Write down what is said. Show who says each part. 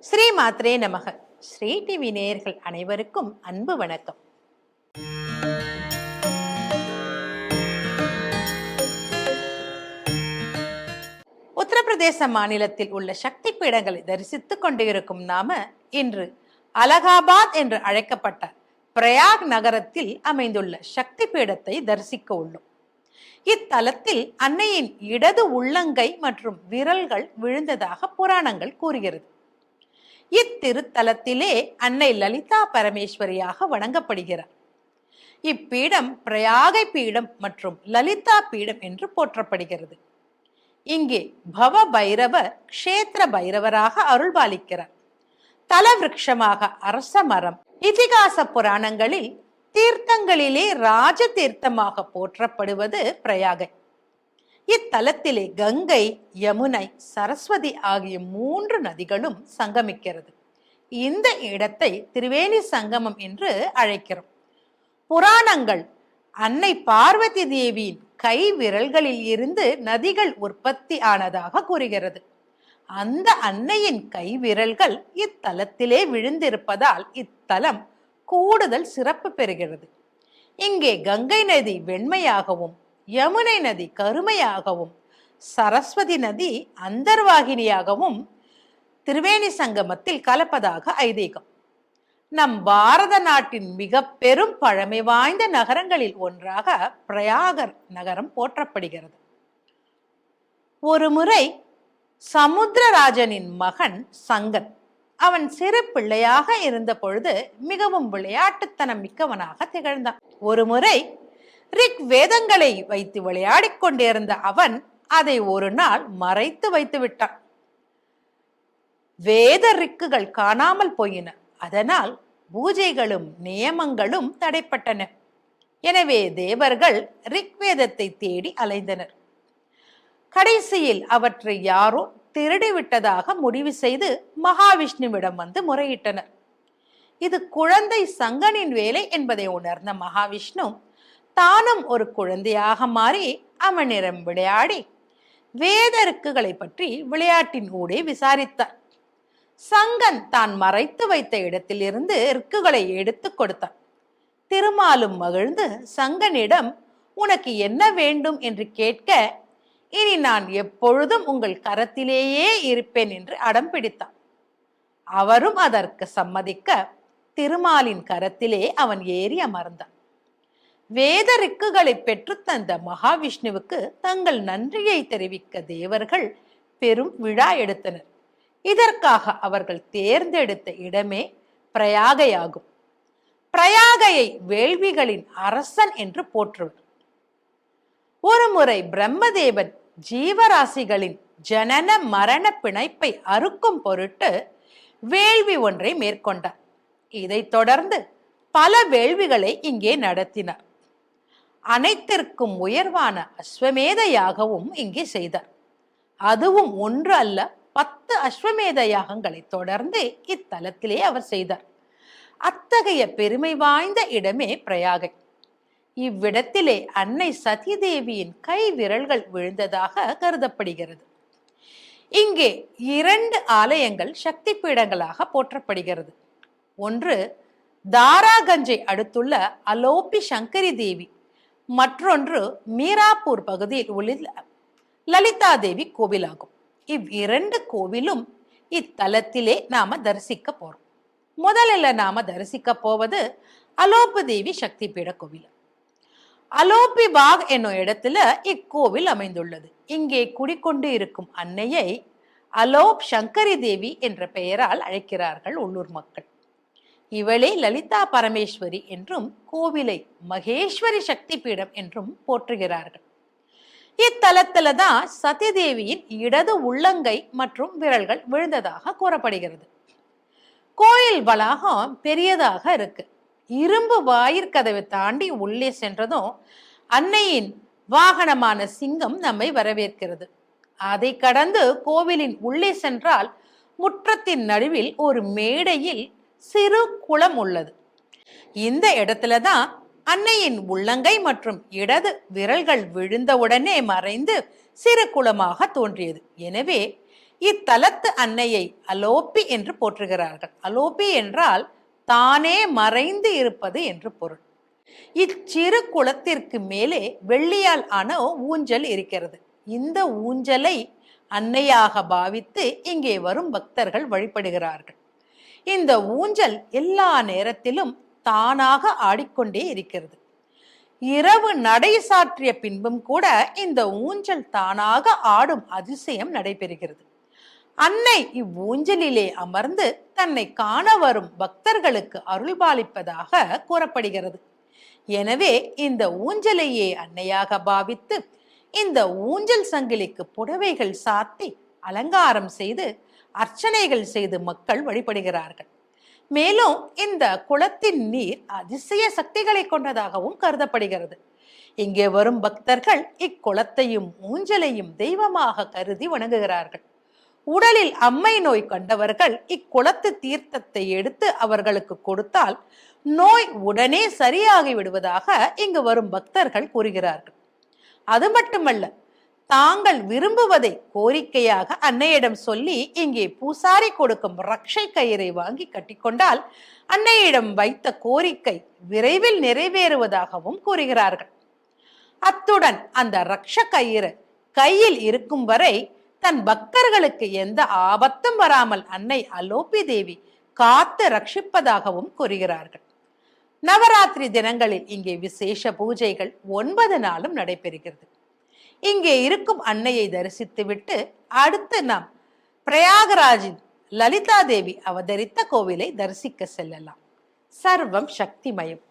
Speaker 1: ஸ்ரீ மாத்ரே நமக. ஸ்ரீ டிவி நேயர்கள் அனைவருக்கும் அன்பு வணக்கம். உத்தரப்பிரதேச மாநிலத்தில் உள்ள சக்தி பீடங்களை தரிசித்துக் கொண்டிருக்கும் நாம இன்று அலகாபாத் என்று அழைக்கப்பட்ட பிரயாக் நகரத்தில் அமைந்துள்ள சக்தி பீடத்தை தரிசிக்க உள்ளோம். இத்தலத்தில் அன்னையின் இடது உள்ளங்கை மற்றும் விரல்கள் விழுந்ததாக புராணங்கள் கூறுகிறது. இத்திருத்தலத்திலே அன்னை லலிதா பரமேஸ்வரியாக வணங்கப்படுகிறார். இப்பீடம் பிரயாகை பீடம் மற்றும் லலிதா பீடம் என்று போற்றப்படுகிறது. இங்கே பவ பைரவர் க்ஷேத்திர பைரவராக அருள்பாலிக்கிறார். தல அரச மரம் இதிகாச புராணங்களில் தீர்த்தங்களிலே ராஜ தீர்த்தமாக போற்றப்படுவது பிரயாகை. இத்தலத்திலே கங்கை யமுனை சரஸ்வதி ஆகிய மூன்று நதிகளும் சங்கமிக்கிறது. இந்த இடத்தை திரிவேணி சங்கமம் என்று அழைக்கிறோம். புராணங்கள் அன்னை பார்வதி தேவியின் கை விரல்களில் இருந்து நதிகள் உற்பத்தி ஆனதாக கூறுகிறது. அந்த அன்னையின் கை விரல்கள் இத்தலத்திலே விழுந்திருப்பதால் இத்தலம் கூடுதல் சிறப்பு பெறுகிறது. இங்கே கங்கை நதி வெண்மையாகவும் யமுனை நதி கருமையாகவும் சரஸ்வதி நதி அந்தர்வாகினியாகவும் திரிவேணி சங்கமத்தில் கலப்பதாக ஐதீகம். நம் பாரத நாட்டின் மிக பெரும் பழமை வாய்ந்த நகரங்களில் ஒன்றாக பிரயாகர் நகரம் போற்றப்படுகிறது. ஒரு முறை சமுத்திரராஜனின் மகன் சங்கன் அவன் சிறு பிள்ளையாக இருந்த பொழுது மிகவும் விளையாட்டுத்தனம் மிக்கவனாக திகழ்ந்தான். ஒரு முறை ரிக் வேதங்களை வைத்து விளையாடிக் கொண்டிருந்த அவன் அதை ஒரு நாள் மறைத்து வைத்து விட்டான். வேத ரிக்குகள் காணாமல் போயின. அதனால் பூஜைகளும் நியமங்களும் தடைப்பட்டன. எனவே தேவர்கள் ரிக்வேதத்தை தேடி அலைந்தனர். கடைசியில் அவற்றை யாரோ திருடிவிட்டதாக முடிவு செய்து மகாவிஷ்ணுவிடம் வந்து முறையிட்டனர். இது குழந்தை சங்கனின் வேலை என்பதை உணர்ந்த மகாவிஷ்ணு தானும் ஒரு குழந்தையாக மாறி அவனிடம் விளையாடி வேதருக்குகளை பற்றி விளையாட்டின் ஊடே விசாரித்தார் சங்கன் தான் மறைத்து வைத்த இடத்திலிருந்து ரிக்குகளை எடுத்து கொடுத்தான். திருமாலும் மகிழ்ந்து சங்கனிடம் உனக்கு என்ன வேண்டும்? என்று கேட்க இனி நான் எப்பொழுதும் உங்கள் கரத்திலேயே இருப்பேன் என்று அடம் பிடித்தான். அவரும் அதற்கு சம்மதிக்க திருமாலின் கரத்திலே அவன் ஏறி அமர்ந்தான். வேத ரிக்குகளை பெற்றுத்தந்த மகாவிஷ்ணுவுக்கு தங்கள் நன்றியை தெரிவிக்க தேவர்கள் பெரும் விழா எடுத்தனர். இதற்காக அவர்கள் தேர்ந்தெடுத்த இடமே பிரயாகையாகும். பிரயாகையை வேள்விகளின் அரசன் என்று போற்றுவர். ஒருமுறை பிரம்மதேவன் ஜீவராசிகளின் ஜனன மரண பிணைப்பை அறுக்கும் பொருட்டு வேள்வி ஒன்றை மேற்கொண்டார். இதைத் தொடர்ந்து பல வேள்விகளை இங்கே நடத்தினார். அனைத்திற்கும் உயர்வான அஸ்வமேத யாகவும் இங்கே செய்தார். அதுவும் ஒன்று அல்ல பத்து அஸ்வமேத யாகங்களை தொடர்ந்து இத்தலத்திலே அவர் செய்தார். அத்தகைய பெருமை வாய்ந்த இடமே பிரயாகை. இவ்விடத்திலே அன்னை சதிதேவியின் கை விரல்கள் விழுந்ததாக கருதப்படுகிறது. இங்கே இரண்டு ஆலயங்கள் சக்தி பீடங்களாக போற்றப்படுகிறது. ஒன்று தாராகஞ்சை அடுத்துள்ள அலோபி சங்கரி தேவி மற்றொன்று மீராப்பூர் பகுதியில் உள்ள லலிதா தேவி கோவிலாகும் இவ்விரண்டு கோவிலும் இத்தலத்திலே நாம தரிசிக்க போறோம். முதலில் நாம தரிசிக்க போவது அலோப தேவி சக்தி பீட கோவில். அலோபி பாக் என்னும் இடத்துல இக்கோவில் அமைந்துள்ளது. இங்கே குடிக்கொண்டு இருக்கும் அன்னையை அலோப் சங்கரி தேவி என்ற பெயரால் அழைக்கிறார்கள் உள்ளூர் மக்கள். இவளே லலிதா பரமேஸ்வரி என்றும் கோவிலை மகேஸ்வரி சக்தி பீடம் என்றும் போற்றுகிறார்கள். இத்தலத்துல தான் சதிதேவியின் இடது உள்ளங்கை மற்றும் விரல்கள் விழுந்ததாக கூறப்படுகிறது. கோயில் வளாகம் பெரியதாக இருக்கு. இரும்பு வாயிற்கதவை தாண்டி உள்ளே சென்றதும் அன்னையின் வாகனமான சிங்கம் நம்மை வரவேற்கிறது. அதை கடந்து கோவிலின் உள்ளே சென்றால் முற்றத்தின் நடுவில் ஒரு மேடையில் சிறு குளம் உள்ளது. இந்த இடத்துல தான் அன்னையின் உள்ளங்கை மற்றும் இடது விரல்கள் விழுந்தவுடனே மறைந்து சிறு குளமாக தோன்றியது. எனவே இத்தலத்து அன்னையை அலோப்பி என்று போற்றுகிறார்கள். அலோப்பி என்றால் தானே மறைந்து இருப்பது என்று பொருள். இச்சிறு குளத்திற்கு மேலே வெள்ளியால் ஆன ஊஞ்சல் இருக்கிறது. இந்த ஊஞ்சலை அன்னையாக பாவித்து இங்கே வரும் பக்தர்கள் வழிபடுகிறார்கள். இந்த ஊஞ்சல் எல்லா நேரத்திலும் தானாக ஆடிக்கொண்டே இருக்கிறது. இரவு நடை சாற்றிய பின்பும் கூட இந்த ஊஞ்சல் தானாக ஆடும் அதிசயம் நடைபெறுகிறது. அன்னை இவ்வூஞ்சலிலே அமர்ந்து தன்னை காண வரும் பக்தர்களுக்கு அருள்பாலிப்பதாக கூறப்படுகிறது. எனவே இந்த ஊஞ்சலையே அன்னையாக பாவித்து இந்த ஊஞ்சல் சங்கிலிக்கு புடவைகள் சாத்தி அலங்காரம் செய்து அர்ச்சனைகள் செய்து மக்கள் வழிபடுகிறார்கள். மேலும் இந்த குளத்தின் நீர் அதிசய சக்திகளை கொண்டதாகவும் கருதப்படுகிறது. இங்கே வரும் பக்தர்கள் இக்குளத்தையும் ஊஞ்சலையும் தெய்வமாக கருதி வணங்குகிறார்கள். உடலில் அம்மை நோய் கண்டவர்கள் இக்குளத்து தீர்த்தத்தை எடுத்து அவர்களுக்கு கொடுத்தால் நோய் உடனே சரியாகி விடுவதாக இங்கு வரும் பக்தர்கள் கூறுகிறார்கள். அது மட்டுமல்ல தாங்கள் விரும்புவதை கோரிக்கையாக அன்னையிடம் சொல்லி இங்கே பூசாரி கொடுக்கும் ரக்ஷை கயிறை வாங்கி கட்டிக்கொண்டால் அன்னையிடம் வைத்த கோரிக்கை விரைவில் நிறைவேறுவதாகவும் கூறுகிறார்கள். அத்துடன் அந்த ரக்ஷ கயிறு கையில் இருக்கும் வரை தன் பக்தர்களுக்கு எந்த ஆபத்தும் வராமல் அன்னை அலோபி தேவி காத்து ரட்சிப்பதாகவும் கூறுகிறார்கள். நவராத்திரி தினங்களில் இங்கே விசேஷ பூஜைகள் ஒன்பது நாளும் நடைபெறுகிறது. இங்கே இருக்கும் அன்னையை தரிசித்துவிட்டு அடுத்து நாம் பிரயாகராஜின் லலிதா தேவி அவதரித்த கோவிலை தரிசிக்க செல்லலாம். சர்வம் சக்திமயம்.